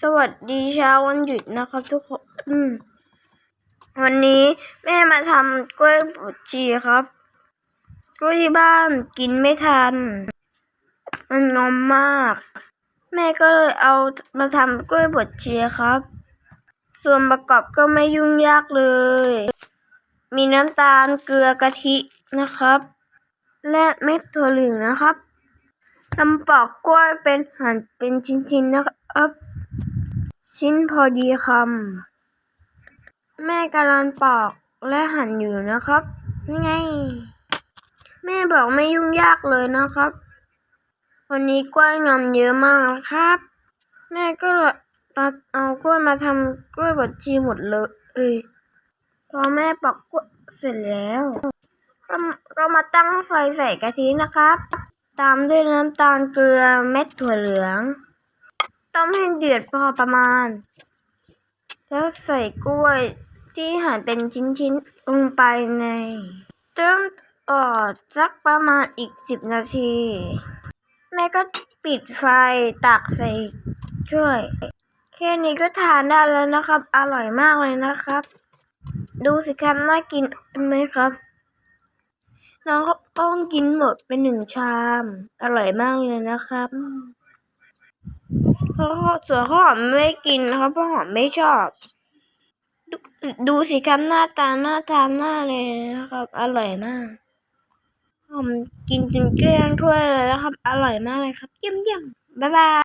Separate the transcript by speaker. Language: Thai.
Speaker 1: สวัสดีเช้าวันหยุดนะครับทุกคนวันนี้แม่มาทำกล้วยบดชีครับกล้วยที่บ้านกินไม่ทัน มันงอมมาก แม่ก็เลยเอามาทำกล้วยบดชีครับ ส่วนประกอบก็ไม่ยุ่งยากเลย มีน้ำตาลเกลือกะทินะครับ และเม็ดถั่วเหลืองนะครับทำปอกกล้วยเป็นหั่นเป็นชิ้นๆนะครับ ชิ้นพอดีคำแม่กำลังปอกและหั่นอยู่นะครับนี่ไง แม่บอกไม่ยุ่งยากเลยนะครับ วันนี้กล้วยงอมเยอะมากนะครับ แม่ก็เลยตัดเอากล้วยมาทำกล้วยบดชีหมดเลยเอยพอแม่ปอกกล้วยเสร็จแล้วก็ก็มาตั้งไฟใส่กะทินะครับ ตามด้วยน้ำตาลเกลือเม็ดถั่วเหลือง ต้มให้เดือดพอประมาณ แล้วใส่กล้วยที่หั่นเป็นชิ้นๆลงไปในต้มออดสักประมาณอีกสิบนาที แม่ก็ปิดไฟตักใส่ถ้วย แค่นี้ก็ทานได้แล้วนะครับ อร่อยมากเลยนะครับ ดูสิครับน่ากินไหมครับ น้องก็ต้องกินหมดเป็นหนึ่งชาม อร่อยมากเลยนะครับ ส่วนข้าวหอมไม่กินนะครับเพราะหอมไม่ชอบดูดูสิครับหน้าตาหน้าทานมากเลยนะครับ อร่อยมากหอมกินจนเกลี้ยงถ้วยเลยนะครับ อร่อยมากเลยครับเยี่ยมเยี่ยมบ๊ายบาย